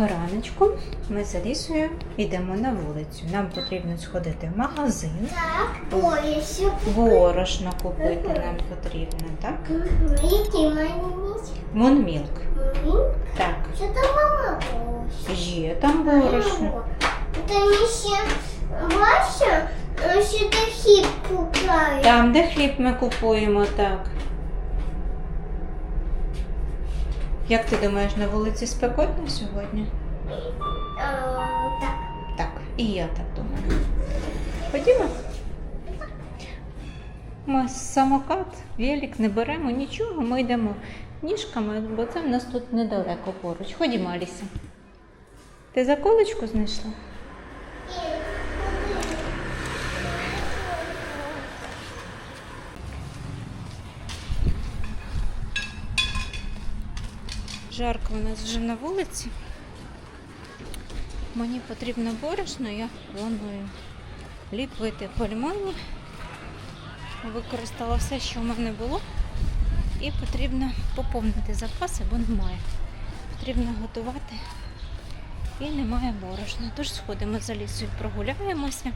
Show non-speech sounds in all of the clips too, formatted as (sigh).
Доброго раночку. Ми з Алісою йдемо на вулицю. Нам потрібно сходити в магазин. Так, боюся. Борошно купити нам потрібно, так? Мунмілк. Так, Що там мама боюся? є там борошно. Там ще бачиш, що ти хіп купляє. Там, де хліб ми купуємо, так. Як ти думаєш, на вулиці спекотно сьогодні? Так. Так, і я так думаю. Ходімо. Ми самокат, велик не беремо нічого, ми йдемо ніжками, бо це в нас тут недалеко поруч. Ходімо, Аліса. Ти заколочку знайшла? Жарко у нас вже на вулиці. Мені потрібно борошно, я планую ліпити пельмені. Використала все, що в мене було. І потрібно поповнити запаси, бо немає. Потрібно готувати і немає борошна. Тож сходимо за лісою, прогуляємося.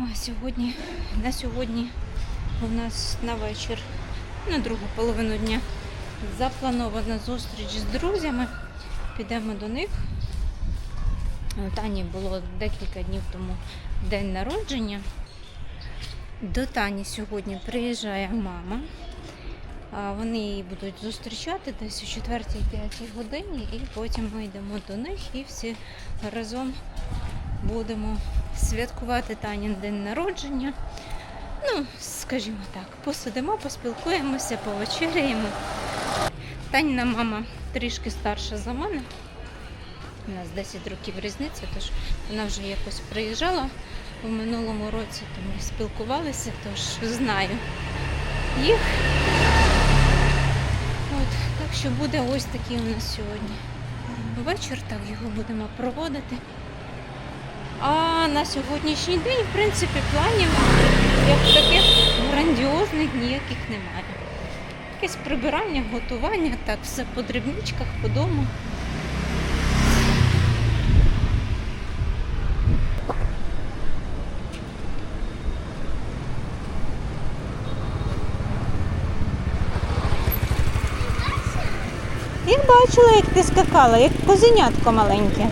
Ой, сьогодні, на сьогодні у нас на вечір, на другу половину дня, запланована зустріч з друзями. Підемо до них. У Тані було декілька днів тому день народження. До Тані сьогодні приїжджає мама. Вони її будуть зустрічати десь о 4-5 годині, і потім ми йдемо до них і всі разом будемо святкувати Танін день народження. Ну, скажімо так, посидимо, поспілкуємося, повечеряємо. Таніна мама трішки старша за мене. У нас 10 років різниця, тож вона вже якось приїжджала у минулому році, то ми спілкувалися, тож знаю їх. От, так що буде ось такий у нас сьогодні вечір, так його будемо проводити. А на сьогоднішній день, в принципі, планів як таких грандіозних ніяких немає. Якесь прибирання, готування, так, все по дрібничках, по дому. Я бачила, як ти скакала, як козенятко маленьке.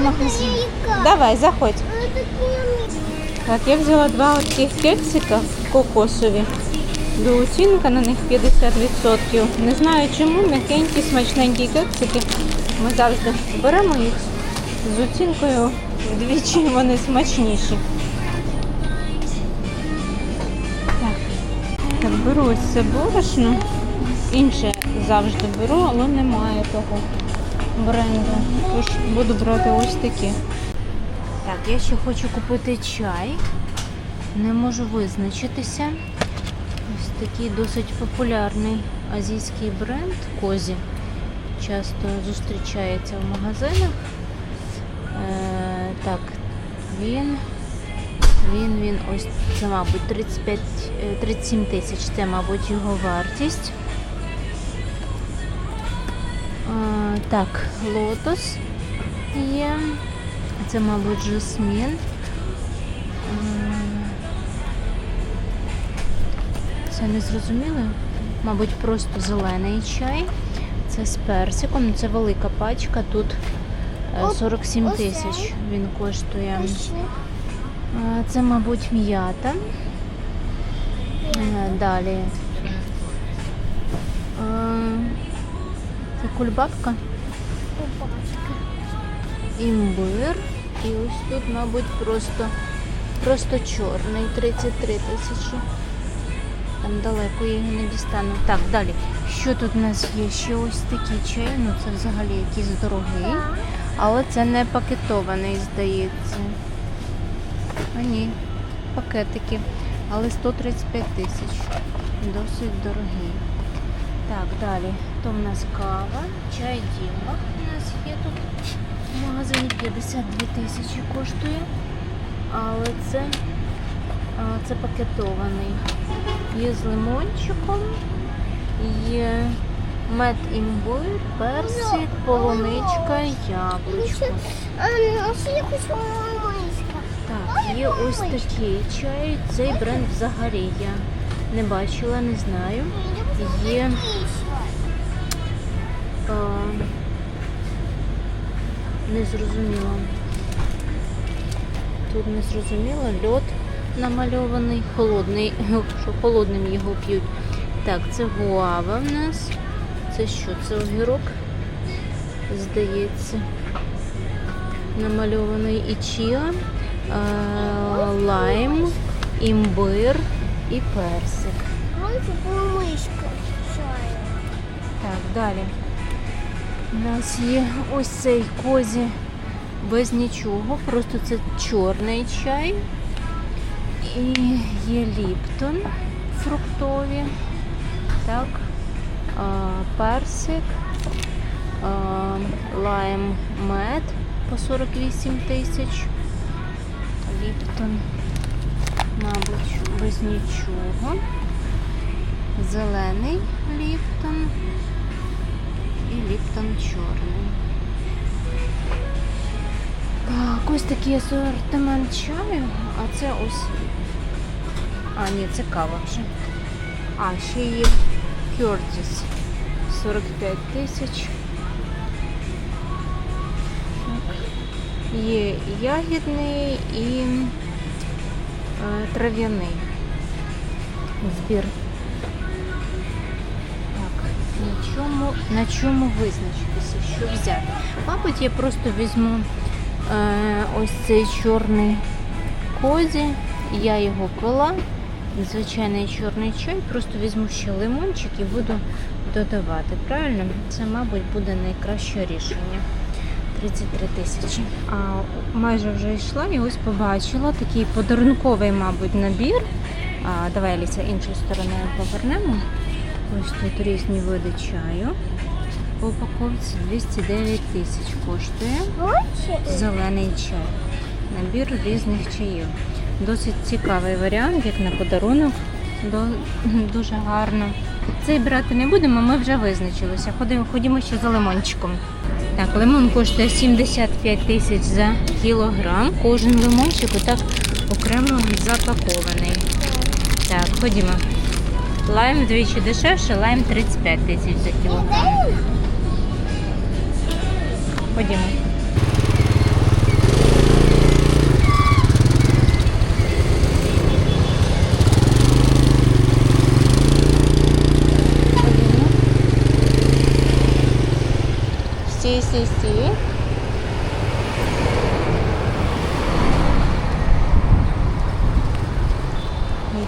Магазин. Давай, заходь. Так, я взяла два таких кексика кокосові. До оцінка на них 50%. Не знаю чому, м'якенькі, смачненькі кексики. Ми завжди беремо їх з оцінкою вдвічі вони смачніші. Так беру ось це борошно. Інше завжди беру, але немає того бренду. Тож буду брати ось такі. Так, я ще хочу купити чай. Не можу визначитися. Ось такий досить популярний азійський бренд Козі. Часто зустрічається в магазинах. Е, так, він, він, він, ось це, мабуть, 35, е, 37 тисяч. Це, мабуть, його вартість. Е, так, лотос є. Це, мабуть, жасмін. Це не зрозуміло. Мабуть, просто зелений чай. Це з персиком. Це велика пачка. Тут е, 47 тисяч він коштує. Е, Це, мабуть, м'ята. Е, Далі. Це кульбабка. Імбир. І ось тут, мабуть, просто, просто чорний 33 тисячі. Там далеко я його не дістану. Так, далі. Що тут у нас є? Ще ось такий чай. Ну це взагалі якийсь дорогий. Але це не пакетований, здається. А ні, пакетики. Але 135 тисяч. Досить дорогий. Так, далі. То в нас кава, чай Діма у нас є тут в магазині 52 тисячі коштує. Але це, це пакетований. Є з лимончиком, є мед імбир, персик, полуничка, яблучко. Ну. Так, є ось такий чай. Цей бренд взагалі я не бачила, не знаю. Є а, не зрозуміло. Тут не зрозуміло, льод намальований, холодний, (laughs) що холодним його п'ють. Так, це гуава в нас. Це що? Це огірок, здається. Намальований і чіа, е, лайм, імбир і персик. Так, далі. У нас є ось цей козі без нічого, просто це чорний чай. І є ліптон фруктові. Так, а, персик, а, лайм мед по 48 тисяч. Ліптон, мабуть, без нічого. Зелений ліптон і ліптон чорний. Так, ось такий асортимент чаю, а це ось. А, ні, це кава вже. А, ще є Curtis 45 тисяч. Є ягідний і е, трав'яний збір. Чому, на чому визначитися, що взяти? Мабуть, я просто візьму е, ось цей чорний козі, я його пила. Звичайний чорний чай, просто візьму ще лимончик і буду додавати. Правильно? Це, мабуть, буде найкраще рішення. 33 тисячі. А майже вже йшла і ось побачила такий подарунковий, мабуть, набір. А, давай, Аліся, іншою стороною повернемо. Ось тут різні види чаю. По упаковці 209 тисяч коштує. Зелений чай. Набір різних чаїв. Досить цікавий варіант, як на подарунок. Дуже гарно. Цей брати не будемо, ми вже визначилися. Ходимо, ходімо ще за лимончиком. Так, лимон коштує 75 тисяч за кілограм. Кожен лимончик отак окремо запакований. Так, ходімо. Лайм вдвічі дешевше, лайм 35 тисяч за кілограм. Ходімо. Стій, стій, стій.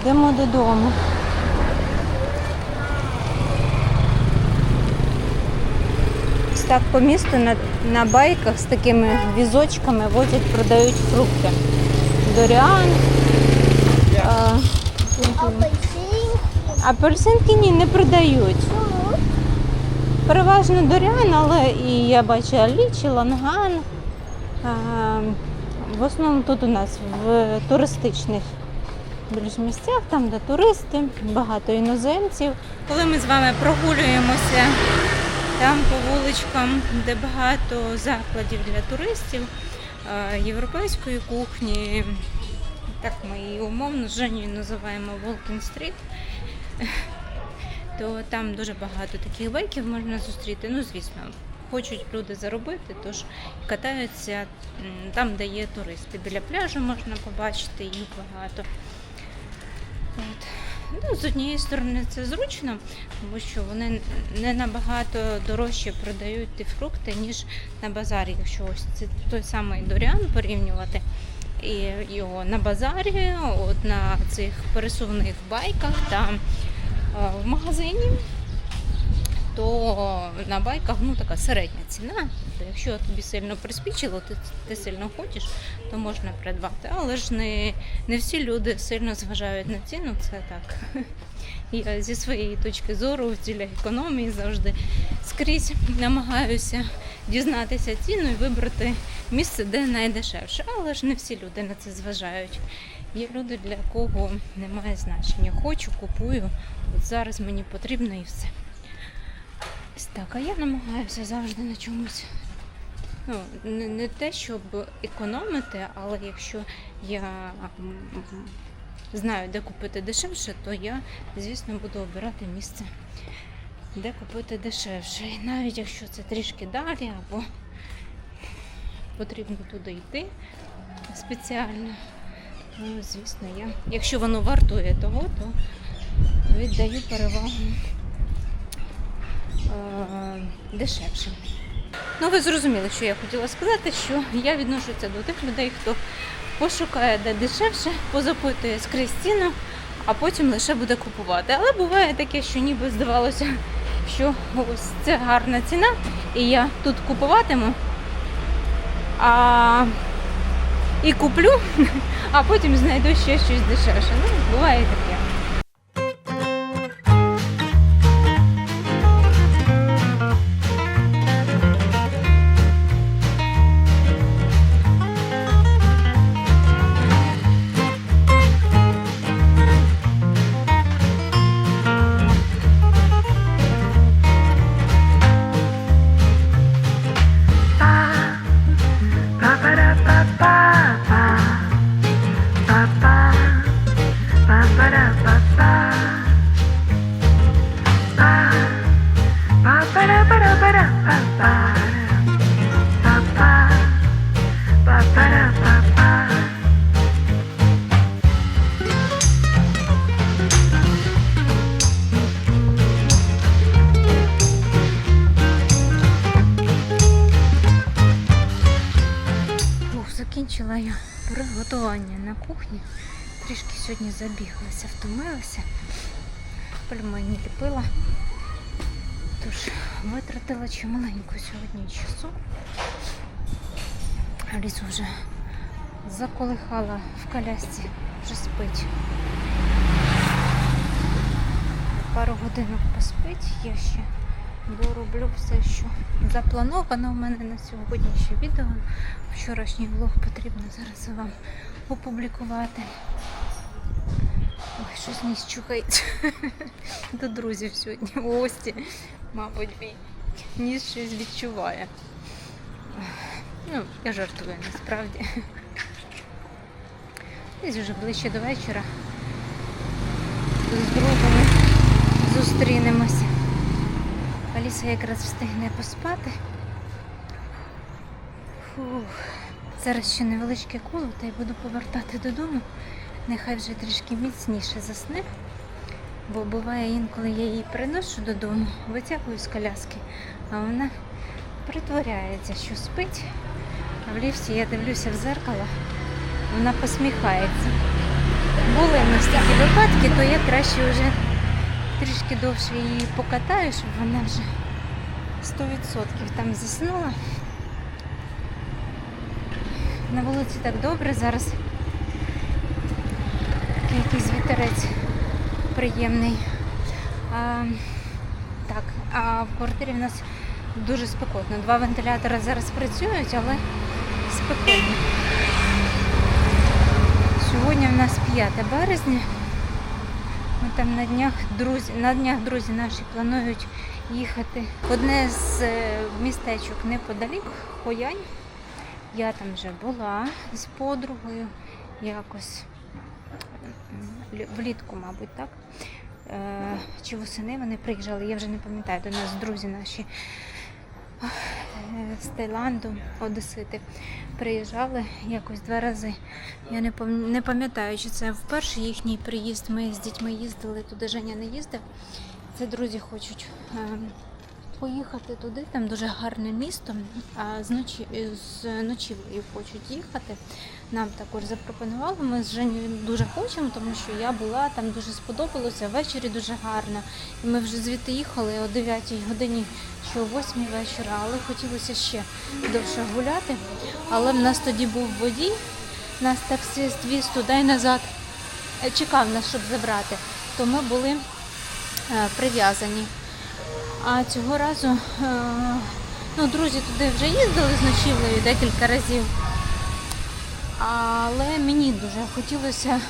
Йдемо додому. Ось так по місту на, на байках з такими візочками возять, продають фрукти. Доріан. А, апельсинки ні, не продають. Переважно доріан, але і я бачу лічі, ланган. А, В основному тут у нас в туристичних більш місцях, там де туристи, багато іноземців. Коли ми з вами прогулюємося там по вуличкам, де багато закладів для туристів європейської кухні, так ми її умовно з називаємо Walking Street то там дуже багато таких байків можна зустріти. Ну, звісно, хочуть люди заробити, тож катаються там, де є туристи. Біля пляжу можна побачити їх багато. От. Ну, з однієї сторони це зручно, тому що вони не набагато дорожче продають ті фрукти, ніж на базарі. Якщо ось це той самий доріан порівнювати і його на базарі, от на цих пересувних байках та е, в магазині, то на байках ну, така середня ціна. Тобто, якщо тобі сильно приспічило, ти, ти сильно хочеш, то можна придбати. Але ж не, не всі люди сильно зважають на ціну, це так. (laughs) Я зі своєї точки зору в цілях економії завжди скрізь намагаюся дізнатися ціну і вибрати місце, де найдешевше. Але ж не всі люди на це зважають. Є люди, для кого немає значення. Хочу, купую, от зараз мені потрібно і все. Так, а я намагаюся завжди на чомусь. Ну, не, не те, щоб економити, але якщо я знаю, де купити дешевше, то я, звісно, буду обирати місце, де купити дешевше. І навіть якщо це трішки далі, або потрібно туди йти спеціально, то, звісно, я, якщо воно вартує того, то віддаю перевагу е, дешевшим. Ну, ви зрозуміли, що я хотіла сказати, що я відношуся до тих людей, хто пошукає де дешевше, позапитує скрізь ціну, а потім лише буде купувати. Але буває таке, що ніби здавалося, що ось це гарна ціна, і я тут купуватиму. А... І куплю, (laughs) а потім знайду ще щось дешевше. Ну, буває таке. Сьогодні забіглася, втомилася. Пельмені ліпила. Тож витратила чималенько сьогодні часу. Лізу вже заколихала в колясці, вже спить. Пару годинок поспить, я ще дороблю все, що заплановано в мене на сьогоднішнє відео. Вчорашній влог потрібно зараз вам опублікувати. Ой, щось ніс чухається. (laughs) До друзів сьогодні в гості, мабуть, мій ніс щось відчуває. Ну, я жартую насправді. Десь вже ближче до вечора. З другими зустрінемося. Аліса якраз встигне поспати. Фух. Зараз ще невеличке коло, та й буду повертати додому. Нехай вже трішки міцніше засне. Бо буває інколи я її приношу додому, витягую з коляски, а вона притворяється, що спить. А в ліфті я дивлюся в зеркало, вона посміхається. Були в нас такі випадки, то я краще вже трішки довше її покатаю, щоб вона вже 100% там заснула. На вулиці так добре, зараз якийсь вітерець приємний. А, так, а в квартирі в нас дуже спекотно. Два вентилятори зараз працюють, але спекотно. Сьогодні в нас 5 березня. Ми там на днях друзі, на днях друзі наші планують їхати. Одне з е, містечок неподалік, Хоянь. Я там вже була з подругою якось влітку, мабуть, так. Е, Чи восени вони приїжджали, я вже не пам'ятаю, до нас друзі наші е, з Таїланду, Одесити, приїжджали якось два рази. Я не пам'ятаю, чи це вперше їхній приїзд. Ми з дітьми їздили, туди Женя не їздив. Це друзі хочуть поїхати туди, там дуже гарне місто. А з ночівлею хочуть їхати. Нам також запропонували. Ми з Женєю дуже хочемо, тому що я була там дуже сподобалося. Ввечері дуже гарно. І ми вже звідти їхали о 9 годині, що о 8 вечора, але хотілося ще довше гуляти. Але в нас тоді був водій, нас таксист віз туди назад, е, чекав нас, щоб забрати. То ми були е, прив'язані. А цього разу е, ну, друзі туди вже їздили з ночівлею декілька разів. Але мені дуже хотілося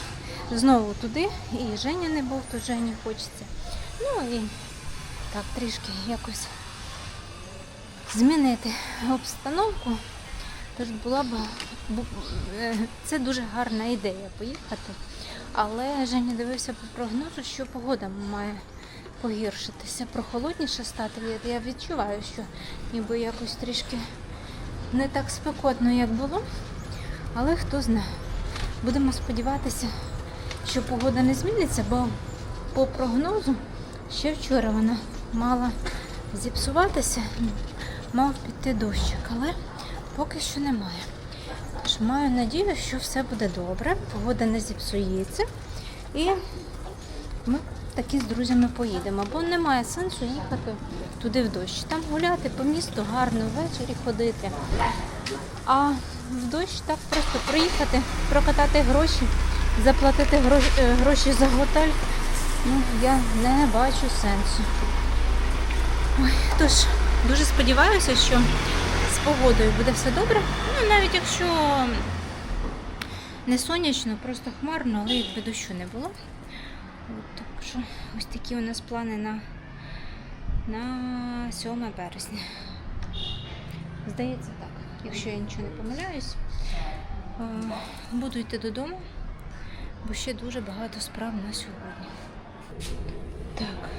знову туди. І Женя не був, то Жені хочеться. Ну і так трішки якось змінити обстановку. Тож була б е, це дуже гарна ідея поїхати. Але Женя дивився по прогнозу, що погода має погіршитися, прохолодніше стати. Я відчуваю, що ніби якось трішки не так спекотно, як було. Але хто знає. Будемо сподіватися, що погода не зміниться, бо по прогнозу ще вчора вона мала зіпсуватися, мав піти дощик, але поки що немає. Тож маю надію, що все буде добре, погода не зіпсується. І ми таки з друзями поїдемо, бо немає сенсу їхати туди в дощ. Там гуляти по місту гарно ввечері ходити. А в дощ так просто приїхати, прокатати гроші, заплатити гроші, гроші за готель. Ну, я не бачу сенсу. Ой, тож, дуже сподіваюся, що з погодою буде все добре. Ну, навіть якщо не сонячно, просто хмарно, але якби дощу не було. От, так що ось такі у нас плани на, на 7 березня. Здається так, якщо я нічого не помиляюсь. Е, Буду йти додому, бо ще дуже багато справ на сьогодні. Так,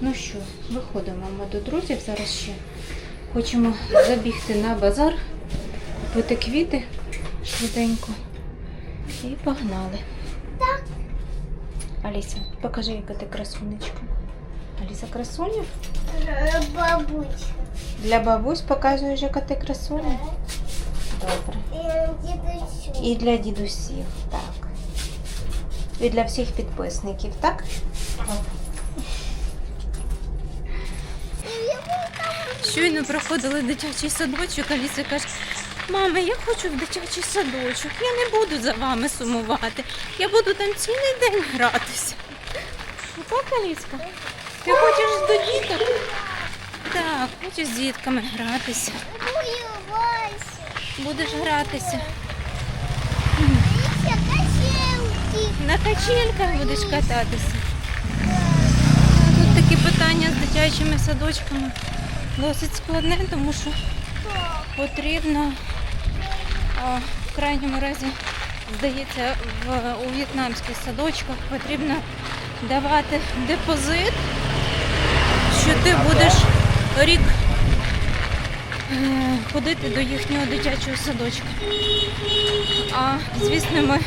ну що, виходимо ми до друзів зараз ще. Хочемо забігти на базар, купити квіти швиденько. І погнали. Так. Аліса, покажи, яка ти красунечка. Аліса красуня? Е, Бабусь. Для бабусь показуєш, яка ти красуня? Добре. І для дідусів, так. І для всіх підписників, так? Щойно проходили дитячий садочок, Аліса каже, мама, я хочу в дитячий садочок, я не буду за вами сумувати. Я буду там цілий день гратися. Так, Аліска? Ти хочеш до діток? Так, хочу з дітками гратися. Будеш гратися. На качельках будеш кататися. Тут такі питання з дитячими садочками досить складне, тому що потрібно в крайньому разі, здається, в, у в'єтнамських садочках потрібно давати депозит, що ти будеш рік е, ходити до їхнього дитячого садочка. А звісно, ми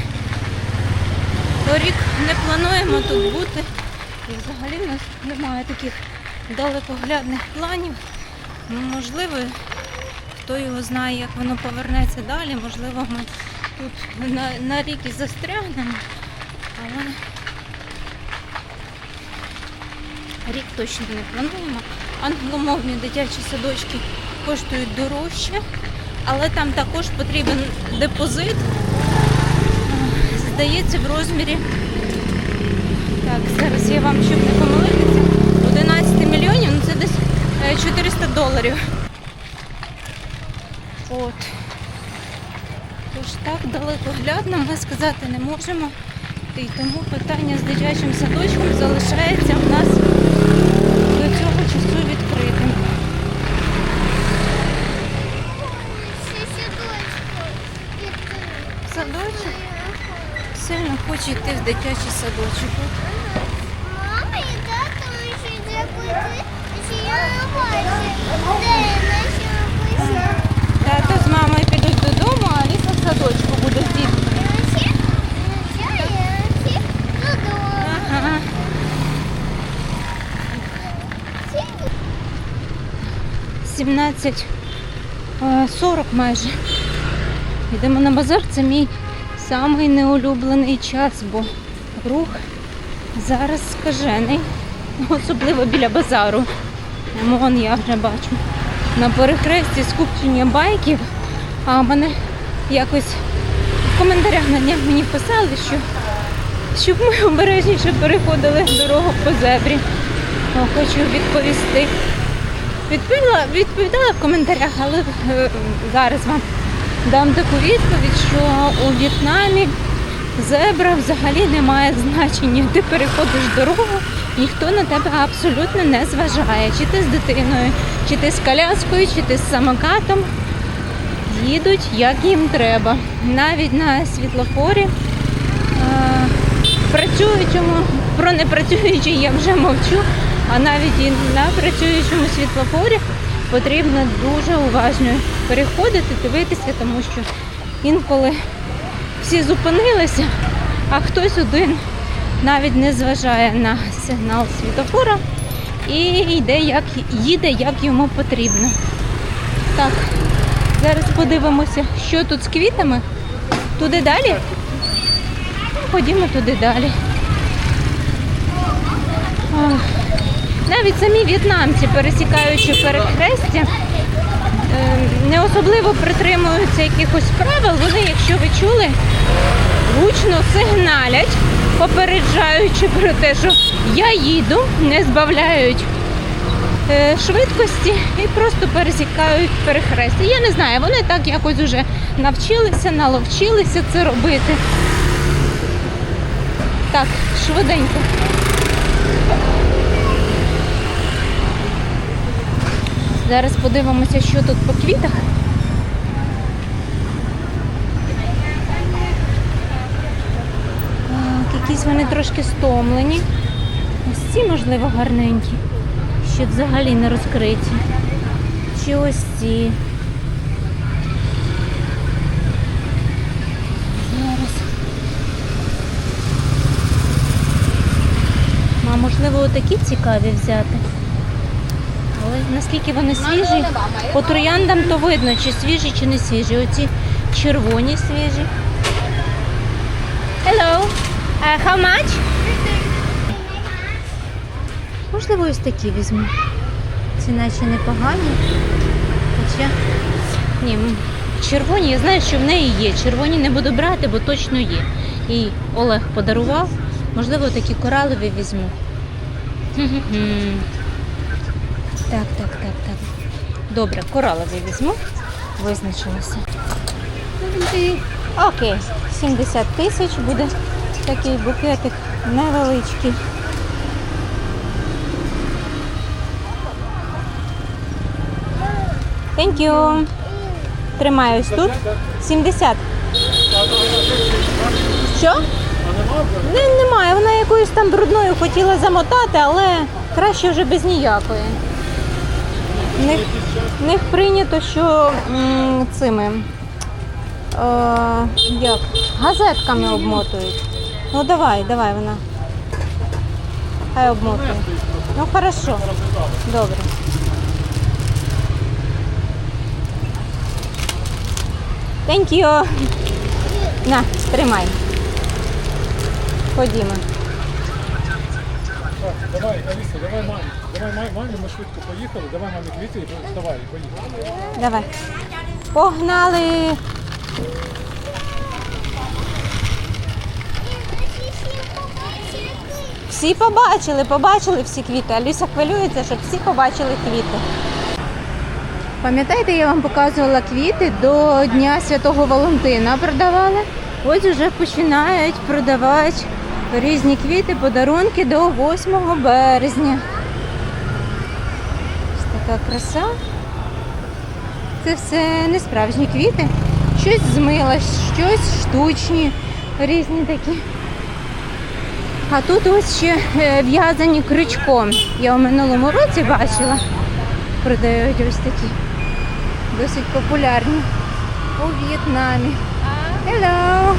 торік не плануємо тут бути. І взагалі в нас немає таких далекоглядних планів. Ну, можливо, хто його знає, як воно повернеться далі. Можливо, ми тут на, на рік і застрягнемо. Але рік точно не плануємо. Англомовні дитячі садочки коштують дорожче, але там також потрібен депозит. Здається, в розмірі. Так, зараз я вам, щоб не помилитися, 11 мільйонів, ну це десь е, 400 доларів. От. Тож так далекоглядно ми сказати не можемо. І тому питання з дитячим садочком залишається в нас до цього часу відкритим. Ще сідочку. Садочок сильно хоче йти в дитячий садочок. Мама і тато ще дякують, що я не бачу. Де наші бабусі? Тато з мамою підуть додому, а Аліса в садочку буде? Наші? Ага. Всі 17.40 майже. Йдемо на базар, це мій самий неулюблений час, бо рух зараз скажений, особливо біля базару. Вон я вже бачу. На перехресті скупчення байків, а мене якось в коментарях на днях мені писали, що щоб ми обережніше переходили дорогу по зебрі. О, хочу відповісти. Відповіла, відповідала в коментарях, але е, зараз вам дам таку відповідь, що у В'єтнамі зебра взагалі не має значення. Ти переходиш дорогу, ніхто на тебе абсолютно не зважає. Чи ти з дитиною, чи ти з коляскою, чи ти з самокатом. Їдуть як їм треба. Навіть на світлофорі е, працюючому, про непрацюючий я вже мовчу, а навіть і на працюючому світлофорі потрібно дуже уважно переходити, дивитися, тому що інколи всі зупинилися, а хтось один навіть не зважає на сигнал світлофора і йде як, їде як йому потрібно. Так, зараз подивимося, що тут з квітами. Туди далі? Ходімо туди далі. Ах. Навіть самі в'єтнамці, пересікаючи перехрестя, е, не особливо притримуються якихось правил. Вони, якщо ви чули, гучно сигналять, попереджаючи про те, що я їду, не збавляють е, швидкості і просто пересікають перехрестя. Я не знаю, вони так якось уже навчилися, наловчилися це робити. Так, швиденько. Зараз подивимося, що тут по квітах. Так, якісь вони трошки стомлені. Ось ці, можливо, гарненькі. Ще взагалі не розкриті. Чи ось ці. Зараз. А можливо, отакі цікаві взяти. Наскільки вони свіжі, по трояндам то видно, чи свіжі, чи не свіжі. Оці червоні свіжі. Hello. Uh, how much? Можливо, ось такі візьму. Ці наче непогані. Хоча. Ні, червоні, я знаю, що в неї є. Червоні не буду брати, бо точно є. І Олег подарував. Можливо, такі коралові візьму. Так, так, так, так. Добре, коралові візьму. Визначилося. Окей, 70 тисяч буде такий букетик невеличкий. Thank you. Тримаюсь тут. 70. Що? Не, немає. Вона якоюсь там брудною хотіла замотати, але краще вже без ніякої. В них, них прийнято, що цими е, як, газетками обмотують. Ну давай, давай вона. Хай обмотує. Ну хорошо. Добре. Thank you. На, тримай. Ходімо. Давай, Аліса, давай мамі. Давай мамі, мамі, ми швидко поїхали. Давай мамі квіти і давай, поїхали. Давай. Погнали. Всі побачили, побачили всі квіти. Аліса хвилюється, щоб всі побачили квіти. Пам'ятаєте, я вам показувала квіти до Дня Святого Валентина продавали. Ось вже починають продавати різні квіти, подарунки до 8 березня. Така краса. Це все не справжні квіти. Щось змила, щось штучні, різні такі. А тут ось ще е, в'язані крючком. Я у минулому році бачила. Продають ось такі. Досить популярні у В'єтнамі. Hello.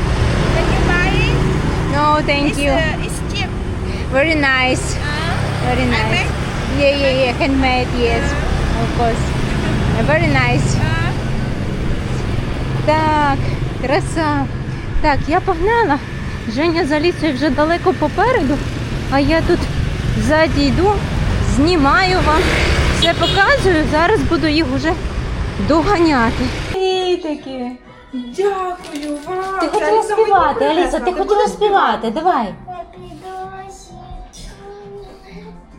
Can you buy it? No, thank you. it's cheap. Very nice. Very nice. Yeah, yeah, yeah. Handmade, yes. Of course. Very nice. Так, краса. Так, я погнала. Женя за лісою вже далеко попереду, а я тут ззаді йду, знімаю вам, все показую. Зараз буду їх уже доганяти. Ей, такі. Дякую вам. Ти хотіла Аліса співати, Аліса, ти Ти хотіла співати, давай.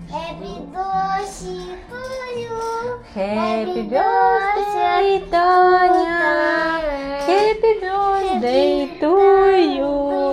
Happy birthday to you. Happy birthday, Tonya. Happy birthday to you.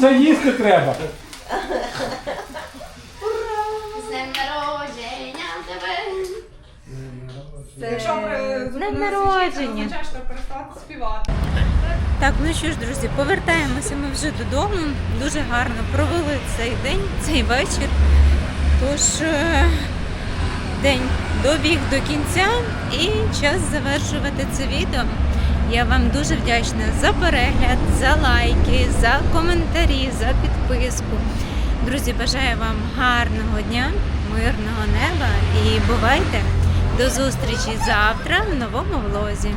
Це їсти треба. З днем народження тебе. Якщо при- зупинитися, народження. означає, що перестати співати. Так, ну що ж, друзі, повертаємося ми вже додому. Дуже гарно провели цей день, цей вечір. Тож е, день добіг до кінця і час завершувати це відео. Я вам дуже вдячна за перегляд, за лайки, за коментарі, за підписку. Друзі, бажаю вам гарного дня, мирного неба і бувайте! До зустрічі завтра в новому влозі.